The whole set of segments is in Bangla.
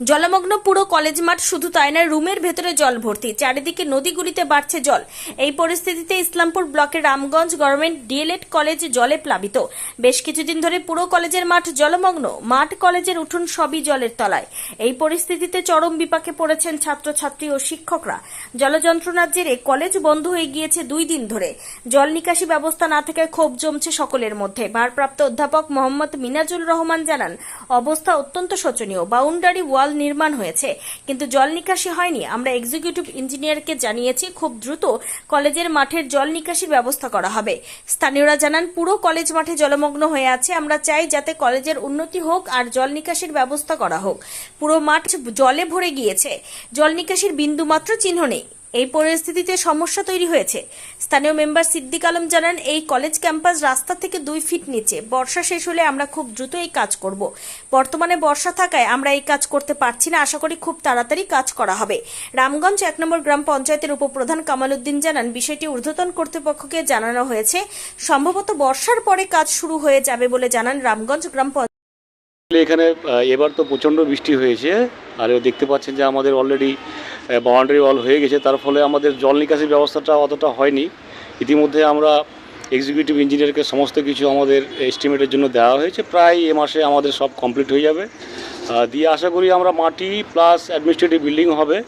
জলমগ্ন পুরো কলেজ মাঠ শুধু তাই না রুমের ভেতরে জল ভর্তি। চারিদিকে নদীগুলিতে বাড়ছে জল। এই পরিস্থিতিতে ইসলামপুর ব্লকের রামগঞ্জ গভর্নমেন্ট ডিএলএড কলেজ জলে প্লাবিত। বেশ কিছুদিন ধরে পুরো কলেজের মাঠ জলমগ্ন। মাঠ কলেজের উঠোন সবই জলের তলায়। এই পরিস্থিতিতে চরম বিপাকে পড়েছেন ছাত্রছাত্রী ও শিক্ষকরা। জলযন্ত্রণার জেরে কলেজ বন্ধ হয়ে গিয়েছে দুই দিন ধরে। জল নিকাশি ব্যবস্থা না থাকায় ক্ষোভ জমছে সকলের মধ্যে। ভারপ্রাপ্ত অধ্যাপক মোহাম্মদ মিনাজুল রহমান জানান, অবস্থা অত্যন্ত শোচনীয়। বাউন্ডারি ওয়াল নির্মাণ হয়েছে। কিন্তু জল নিকাশি হয়নি। আমরা এক্সিকিউটিভ ইঞ্জিনিয়ারকে জানিয়েছি, খুব দ্রুত কলেজের মাঠের জল নিকাশির ব্যবস্থা করা হবে। স্থানীয়রা জানান, পুরো কলেজ মাঠে জলমগ্ন হয়ে আছে। আমরা চাই যাতে কলেজের উন্নতি হোক আর জল নিকাশির ব্যবস্থা করা হোক। পুরো মাঠ জলে ভরে গিয়েছে। জল নিকাশির বিন্দুমাত্র চিহ্ন নেই। এই পরিস্থিতিতে সমস্যা তৈরি হয়েছে। স্থানীয় মেম্বার সিদ্দিক আলম জানান, এই কলেজ ক্যাম্পাস রাস্তা থেকে দুই ফিট নিচে। বর্ষা শেষ হলে আমরা খুব দ্রুত এই কাজ করব। বর্তমানে বর্ষা থাকায় আমরা এই কাজ করতে পারছি না। আশা করি খুব তাড়াতাড়ি কাজ করা হবে। রামগঞ্জ এক নম্বর গ্রাম পঞ্চায়েতের উপপ্রধান কামাল উদ্দিন জানান, বিষয়টি ঊর্ধ্বতন কর্তৃপক্ষকে জানানো হয়েছে। সম্ভবত বর্ষার পরে কাজ শুরু হয়ে যাবে বলে জানান রামগঞ্জ গ্রাম পঞ্চায়েত। এখানে এবার তো প্রচণ্ড বৃষ্টি হয়েছে। আর দেখতে পাচ্ছেন যে আমাদের অলরেডি বাউন্ডারি ওয়াল হয়ে গেছে। তার ফলে আমাদের জল নিকাশির ব্যবস্থাটা অতটা হয়নি। ইতিমধ্যে আমরা এক্সিকিউটিভ ইঞ্জিনিয়ারকে সমস্ত কিছু আমাদের এস্টিমেটের জন্য দেওয়া হয়েছে। প্রায় এ মাসে আমাদের সব কমপ্লিট হয়ে যাবে। দিয়ে আশা করি আমরা মাটি প্লাস অ্যাডমিনিস্ট্রেটিভ বিল্ডিং হবে।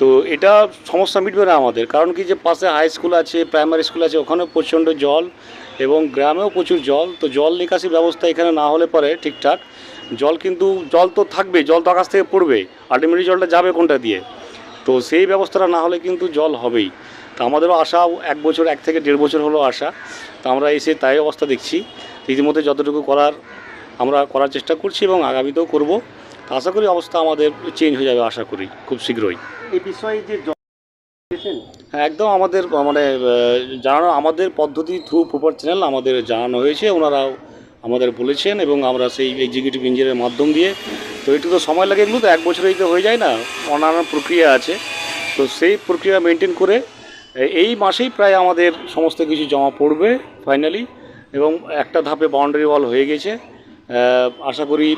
তো এটা সমস্যা মিটবে না আমাদের। কারণ কি যে পাশে হাই স্কুল আছে প্রাইমারি স্কুল আছে, ওখানেও প্রচণ্ড জল এবং গ্রামেও প্রচুর জল। তো জল নিকাশি ব্যবস্থা এখানে না হলে পরে ঠিকঠাক। জল কিন্তু, জল তো থাকবে জল তো আকাশ থেকে পড়বে আলটিমেটলি জলটা যাবে কোনটা দিয়ে? তো সেই ব্যবস্থাটা না হলে কিন্তু জল হবেই। তো আমাদেরও আশা এক বছর এক থেকে দেড় বছর হলো আশা। তো আমরা এসে তাই অবস্থা দেখছি। ইতিমধ্যে যতটুকু করার আমরা করার চেষ্টা করছি এবং আগামীতেও করব। তো আশা করি অবস্থা আমাদের চেঞ্জ হয়ে যাবে আশা করি খুব শীঘ্রই। এই বিষয়ে যে হ্যাঁ একদম আমাদের মানে জানানো আমাদের পদ্ধতি থ্রু প্রপার চ্যানেল আমাদের জানানো হয়েছে। ওনারাও আমাদের বলেছেন এবং আমরা সেই এক্সিকিউটিভ ইঞ্জিনিয়ারের মাধ্যম দিয়ে তো একটু তো সময় লাগে এগুলো তো এক বছরেই তো হয়ে যায় না অন্যান্য প্রক্রিয়া আছে। তো সেই প্রক্রিয়া মেনটেন করে এই মাসেই প্রায় আমাদের সমস্ত কিছু জমা পড়বে ফাইনালি এবং একটা ধাপে বাউন্ডারি ওয়াল হয়ে গেছে। আশা করি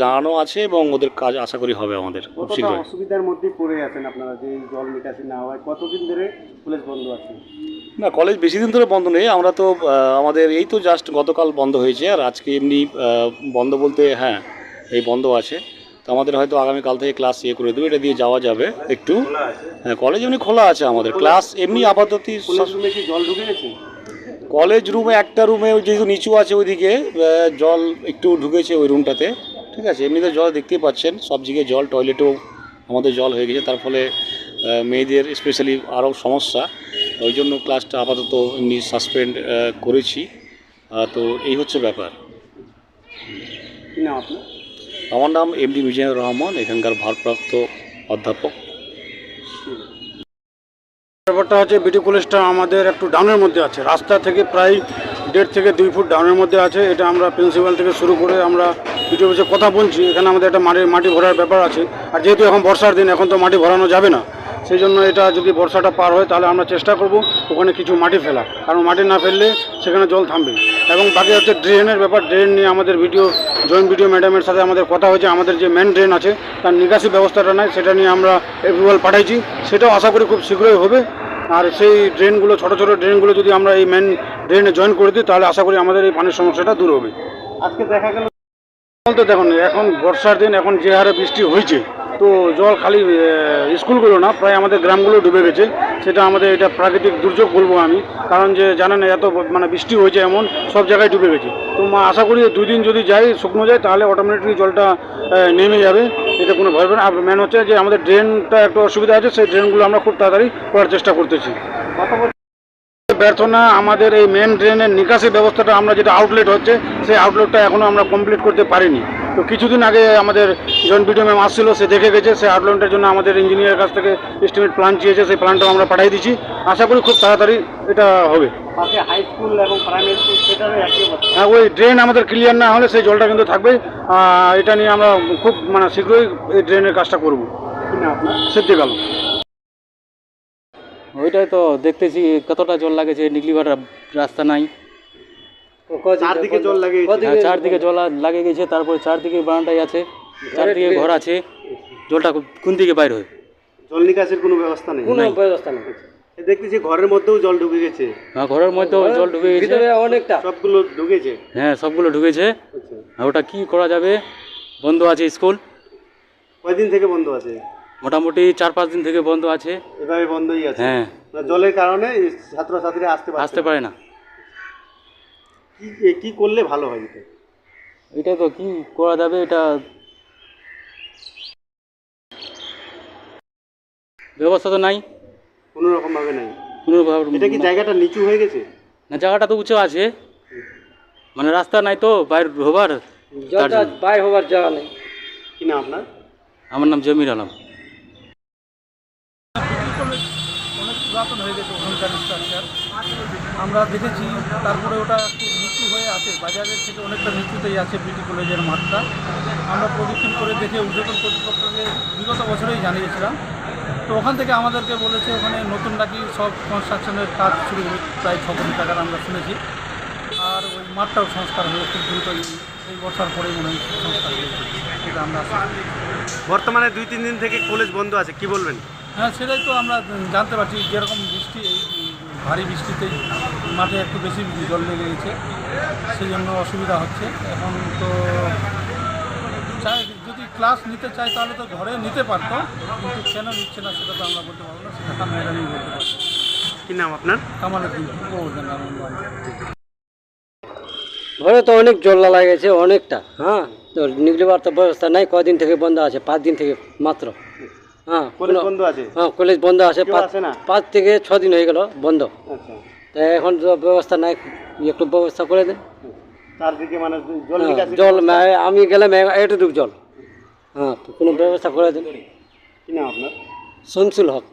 জানানো আছে এবং ওদের কাজ আশা করি হবে আমাদের খুব শীঘ্রই। অসুবিধার মধ্যে পড়ে আছেন আপনারা? যে জল নিকাশি না হয় কতদিন ধরে কলেজ বন্ধ আছে? না কলেজ বেশি দিন ধরে বন্ধ নেই। আমরা তো আমাদের এই তো জাস্ট গতকাল বন্ধ হয়েছে আর আজকে এমনি বন্ধ বলতে হ্যাঁ এই বন্ধ আছে। তো আমাদের হয়তো আগামীকাল থেকে ক্লাস ইয়ে করে দেবো এটা দিয়ে যাওয়া যাবে একটু। হ্যাঁ কলেজ এমনি খোলা আছে আমাদের। ক্লাস এমনি আপাতত কলেজ রুমে কি জল ঢুকে গেছে? কলেজ রুমে একটা রুমে যেহেতু নিচু আছে ওইদিকে জল একটু ঢুকেছে ওই রুমটাতে ঠিক আছে এমনিতে জল দেখতেই পাচ্ছেন সব জায়গায় জল টয়লেটেও আমাদের জল হয়ে গেছে। তার ফলে মেয়েদের স্পেশালি আরও সমস্যা। ওই জন্য ক্লাসটা আপাতত এমনি সাসপেন্ড করেছি। তো এই হচ্ছে ব্যাপার। কি নাম আপনার? আমার নাম এম ডি মিজানুর রহমান, এখানকার ভারপ্রাপ্ত অধ্যাপক। ব্যাপারটা হচ্ছে বিটি কলেজটা আমাদের একটু ডাউনের মধ্যে আছে। রাস্তা থেকে প্রায় দেড় থেকে দুই ফুট ডাউনের মধ্যে আছে। এটা আমরা প্রিন্সিপাল থেকে শুরু করে আমরা বিটি অফিসে কথা বলছি। এখানে আমাদের একটা মাটি মাটি ভরার ব্যাপার আছে। আর যেহেতু এখন বর্ষার দিন, এখন তো মাটি ভরানো যাবে না। সেই জন্য এটা যদি বর্ষাটা পার হয়, তাহলে আমরা চেষ্টা করব ওখানে কিছু মাটি ফেলা কারণ মাটি না ফেললে সেখানে জল থামবে এবং বাকি হচ্ছে ড্রেনের ব্যাপার। ড্রেন নিয়ে আমাদের ভিডিও জয়েন্ট ভিডিও ম্যাডামের সাথে আমাদের কথা হয়েছে। আমাদের যে মেন ড্রেন আছে, তার নিকাশি ব্যবস্থাটা নাই। সেটা নিয়ে আমরা অ্যাপ্রুভাল পাঠাইছি। সেটাও আশা করি খুব শীঘ্রই হবে। আর সেই ড্রেনগুলো ছোটো ছোটো ড্রেনগুলো যদি আমরা এই মেন ড্রেনে জয়েন করে দিই, তাহলে আশা করি আমাদের এই পানির সমস্যাটা দূর হবে। আজকে দেখা গেল বলতে দেখুন, এখন বর্ষার দিন, এখন যে হারে বৃষ্টি হয়েছে, তো জল খালি স্কুলগুলো না, প্রায় আমাদের গ্রামগুলো ডুবে গেছে। সেটা আমাদের এটা প্রাকৃতিক দুর্যোগ বলব আমি। কারণ যে জানেন, এত মানে বৃষ্টি হয়েছে এমন, সব জায়গায় ডুবে গেছে। তো মা, আশা করি দুই দিন যদি যাই শুকনো যায়, তাহলে অটোমেটিকলি জলটা নেমে যাবে। এটা কোনো ভয় না। আর মেন হচ্ছে যে আমাদের ড্রেনটা একটু অসুবিধা আছে, সেই ড্রেনগুলো আমরা খুব তাড়াতাড়ি করার চেষ্টা করতেছি। ব্যর্থ না আমাদের এই মেন ড্রেনের নিকাশি ব্যবস্থাটা আমরা যেটা আউটলেট হচ্ছে সেই আউটলেটটা এখনও আমরা কমপ্লিট করতে পারিনি। তো কিছুদিন আগে আমাদের জন বিডিও ম্যাম আসছিল সে দেখে গেছে সেই আউটলেটের জন্য আমাদের ইঞ্জিনিয়ারের কাছ থেকে এস্টিমেট প্ল্যান চেয়েছে সেই প্ল্যানটাও আমরা পাঠিয়ে দিচ্ছি। আশা করি খুব তাড়াতাড়ি এটা হবে। হাই স্কুল এবং প্রাইমারি স্কুল সেটারও হ্যাঁ ওই ড্রেন আমাদের ক্লিয়ার না হলে সেই জলটা কিন্তু থাকবেই আহ, এটা নিয়ে আমরা খুব মানে শীঘ্রই এই ড্রেনের কাজটা করব। সিদ্ধিকাল ওইটাই তো দেখতেছি কতটা জল লাগেছে নিকলিভার রাস্তা নাই। চারদিকে জল লাগে হ্যাঁ, চারদিকে জল লাগে গেছে তারপরে চারদিকে বারান্দায় আছে চারদিকে ঘর আছে জলটা কোন দিকে বাইর হয়? জল নিকাশের কোনো ব্যবস্থা নেই? কোনো ব্যবস্থা নেই। এ দেখতেছি ঘরের মধ্যেও জল ঢুকে গেছে। হ্যাঁ, ঘরের মধ্যেও জল ঢুকে গেছে। অনেকটা। সবগুলো ঢুকেছে? হ্যাঁ সবগুলো ঢুকেছে। আচ্ছা। আর ওটা কি করা যাবে? বন্ধ আছে স্কুল। কয়দিন থেকে বন্ধ আছে? মোটামুটি চার পাঁচ দিন থেকে বন্ধ আছে। এভাবে বন্ধই আছে। হ্যাঁ। জলের কারণে ছাত্রছাত্রীরা আসতে আসতে পারে না। কি কি করলে ভালো হয় এটা? এটা তো কি করা যাবে এটা? ব্যবস্থা তো নাই। কোনো রকম ভাবে নাই। কোনো ভাবে- এটা কি জায়গাটা নিচু হয়ে গেছে? না জায়গাটা তো উঁচু আছে। মানে রাস্তা নাই তো বাইর হবার। বাইর হবার জায়গা নেই। কি না আপনার? আমার নাম জমির আলম অনেক পুরাতন হয়ে গেছে ওখানকার স্ট্রাকচার আমরা দেখেছি, তারপরে ওটা একটু হয়ে আছে। বাজারের থেকে অনেকটা নিচুতেই আছে বিটি কলেজের মাঠটা। আমরা প্রদক্ষিণ করে দেখে উদ্যোতন কর্তৃপক্ষকে বিগত বছরেই জানিয়েছিলাম। তো ওখান থেকে আমাদেরকে বলেছে, ওখানে নতুন নাকি সব কনস্ট্রাকশনের কাজ শুরু হবে প্রায় ছ কোটি টাকার আমরা শুনেছি। আর ওই মাঠটাও সংস্কার হয়ে খুব দ্রুত এই- বছর পরেই মনে হয় সংস্কার হয়ে। এটা আমরা বর্তমানে দুই, তিন দিন থেকে কলেজ বন্ধ আছে, কি বলবেন? হ্যাঁ সেটাই তো আমরা জানতে পারছি যেরকম বৃষ্টি এই ভারী বৃষ্টিতেই মাঠে একটু বেশি জল লেগে গেছে সেই জন্য অসুবিধা হচ্ছে। এখন তো চাই যদি ক্লাস নিতে চাই তাহলে তো ঘরে নিতে পারতো কিন্তু কেন নিচ্ছে না সেটা তো আমরা বলতে পারব না সেটা ম্যাডামই বলতে পারব। কি নাম আপনার? কামালের দিন ঘরে তো অনেক জল লাগেছে অনেকটা হ্যাঁ? তো নিগলিবার তো ব্যবস্থা নাই কদিন থেকে বন্ধ আছে পাঁচ দিন থেকে মাত্র। হ্যাঁ কলেজ বন্ধ আছে? হ্যাঁ কলেজ বন্ধ আছে। পাঁচ পাঁচ থেকে ছ দিন হয়ে গেল বন্ধ। আচ্ছা। তা এখন ব্যবস্থা নাই একটু ব্যবস্থা করে দেন। চারদিকে মানে জল হ্যাঁ, জল আমি গেলাম এটুকু জল। হ্যাঁ কোনো ব্যবস্থা করে দেন। কি নাম আপনার? শমসুল হক।